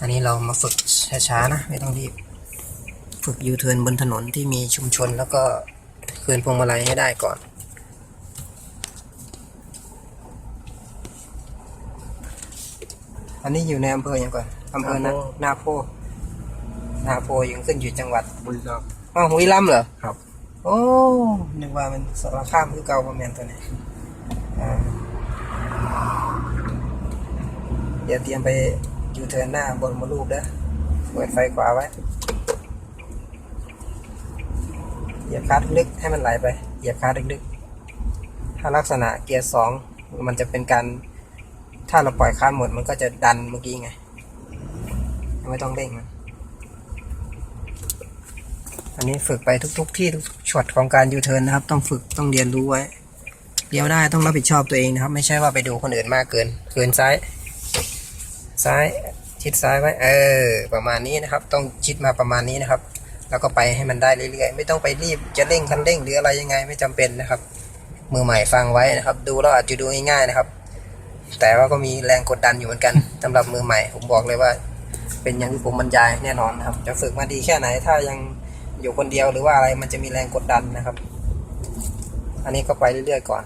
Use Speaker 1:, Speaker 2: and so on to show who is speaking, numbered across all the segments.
Speaker 1: อันนี้เรามาฝึกช้าๆนะ ไม่ต้องรีบ ฝึกยูเทิร์นบนถนนที่มีชุมชนแล้วก็คืนพวงมาลัยให้ได้ก่อน อันนี้อยู่ในอำเภออย่างก่อนอำเภอนานาโพ นาโพยังขึ้นอยู่จังหวัด
Speaker 2: บุรีรัมย์
Speaker 1: อ้าวหุยลำเหรอ
Speaker 2: ครับ
Speaker 1: โอ้ นึกว่ามันสารคามคือเก่าประมาณตัวนี้อ่าเดี๋ยวเตรียมไป ยูเทิร์นหน้าบนมารูปเด้อเปิดไฟขวาไว้ เหยียบคลัดลึกให้มันไหลไป เหยียบคลัดลึกๆ ถ้าลักษณะเกียร์สองมันจะเป็นการ ถ้าเราปล่อยคลัดหมดมันก็จะดันเมื่อกี้ไง ไม่ต้องเร่งมันอันนี้ฝึกไปทุก ๆ ที่ทุกช็อตของการยูเทิร์นนะครับ ต้องฝึกต้องเรียนรู้ไว้เลี้ยวได้ต้องรับผิดชอบตัวเองนะครับ ไม่ใช่ว่าไปดูคนอื่นมากเกิน เกินซ้าย ซ้ายชิดซ้ายไว้เออ ประมาณนี้นะครับ ต้องชิดมาประมาณนี้นะครับ แล้วก็ไปให้มันได้เรื่อยๆ ไม่ต้องไปรีบจะเร่งคันเร่งหรืออะไรยังไงไม่จำเป็นนะครับ มือใหม่ฟังไว้นะครับ ดูแล้วอาจจะดูง่ายๆนะครับ แต่ว่าก็มีแรงกดดันอยู่เหมือนกันสำหรับมือใหม่ ผมบอกเลยว่า เป็นอย่างที่ผมบรรยายแน่นอนนะครับ จะฝึกมาดีแค่ไหน ถ้ายังอยู่คนเดียวหรือว่าอะไรมันจะมีแรงกดดันนะครับ อันนี้ก็ไปเรื่อยๆก่อน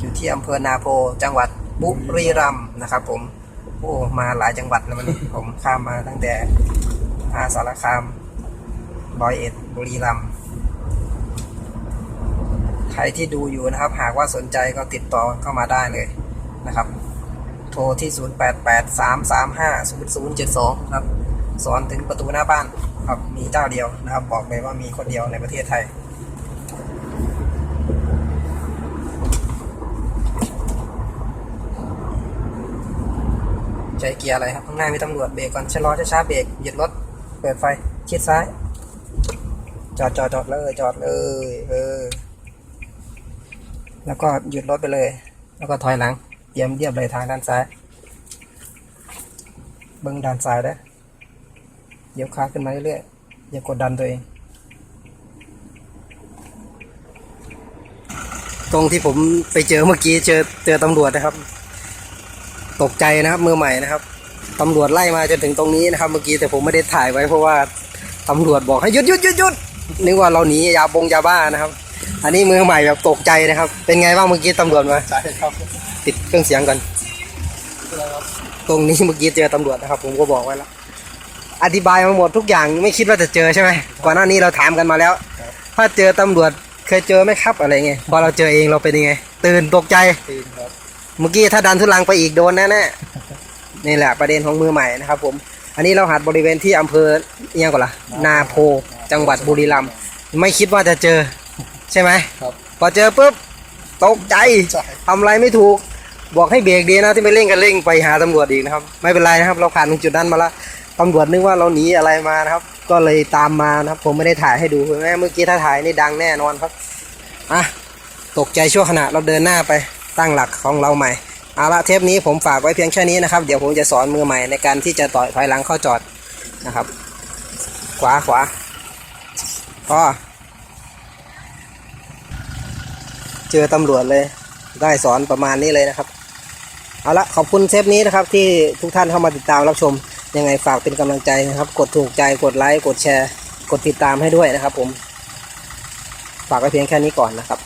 Speaker 1: อยู่ ที่อำเภอนาโพจังหวัดบุรีรัมย์นะครับผมโอ้มาหลายจังหวัดแล้ววันนี้ ผมข้ามมาตั้งแต่มหาสารคามร้อยเอ็ดบุรีรัมย์ใครที่ดูอยู่นะครับ หากว่าสนใจก็ติดต่อเข้ามาได้เลยนะครับ โทรที่ 0883350072 ครับ สอนถึงประตูหน้าบ้านครับมีเจ้าเดียวนะครับ บอกเลยว่ามีคนเดียวในประเทศไทย ใจเกียร์อะไรครับ ข้างหน้ามีตำรวจเบรกก่อนชะลอช้าๆเบรกหยุดรถ เปิดไฟ ชิดซ้าย จอดจอดจอดเลย จอดเลย เออ แล้วก็หยุดรถไปเลย แล้วก็ถอยหลัง เตรียมเรียบเลยทางด้านซ้าย เบิ้งด้านซ้ายได้เดี๋ยวขาขึ้นมาเรื่อยๆ อย่ากดดันตัวเอง ตรงที่ผมไปเจอเมื่อกี้เจอเจอตำรวจนะครับ ตกใจนะครับมือใหม่นะครับตำรวจไล่มาจนถึงตรงนี้นะครับ เมื่อกี้แต่ผมไม่ได้ถ่ายไว้เพราะว่าตำรวจบอกให้หยุดหยุดหยุดหยุดนึกว่าเราหนียาบงยาบ้านะครับ อันนี้มือใหม่แบบตกใจนะครับ เป็นไงบ้างเมื่อกี้ตำรวจมา
Speaker 2: ใช่ครับ
Speaker 1: ติดเครื่องเสียงก่อนตรงนี้เมื่อกี้เจอตำรวจนะครับ ผมก็บอกไว้แล้วอธิบายมาหมดทุกอย่างไม่คิดว่าจะเจอใช่ไหมก่อนหน้านี้เราถามกันมาแล้ว ถ้าเจอตำรวจเคยเจอไหมครับอะไรเงี้ยพอเราเจอเองเราเป็นยังไง ตื่นตกใจ
Speaker 2: ตีนครับ
Speaker 1: เมื่อกี้ถ้าดันทุลังไปอีกโดนแน่ๆนี่แหละประเด็นของมือใหม่นะครับ ผม อันนี้เราหัดบริเวณที่อำเภอเอียงก่อนละนาโพจังหวัดบุรีรัมย์ไม่คิดว่าจะเจอ ใช่ไหม
Speaker 2: ครับ
Speaker 1: พอเจอปุ๊บตกใจ
Speaker 2: ใช่
Speaker 1: ทำอะไรไม่ถูก บอกให้เบรกดีนะที่ไม่เร่งกันเร่งไปหาตำรวจอีกนะครับ ไม่เป็นไรนะครับ เราผ่านตรงจุดนั้นมาแล้วตำรวจนึกว่าเราหนีอะไรมานะครับ ก็เลยตามมานะครับ ผมไม่ได้ถ่ายให้ดูเห็นไหมเมื่อกี้ถ้าถ่ายนี่ดังแน่นอนครับอะตกใจชั่วขณะเราเดินหน้าไป ตั้งหลักของเราใหม่ เอาละเทปนี้ผมฝากไว้เพียงแค่นี้นะครับ เดี๋ยวผมจะสอนมือใหม่ในการที่จะต่อยถอยหลังเข้าจอดนะครับ ขวาขวาพอเจอตำรวจเลย ได้สอนประมาณนี้เลยนะครับ เอาละขอบคุณเซฟนี้นะครับ ที่ทุกท่านเข้ามาติดตามรับชมยังไงฝากเป็นกำลังใจนะครับ กดถูกใจกดไลค์กดแชร์ กดติดตามให้ด้วยนะครับ ผม ฝากไว้เพียงแค่นี้ก่อนนะครับ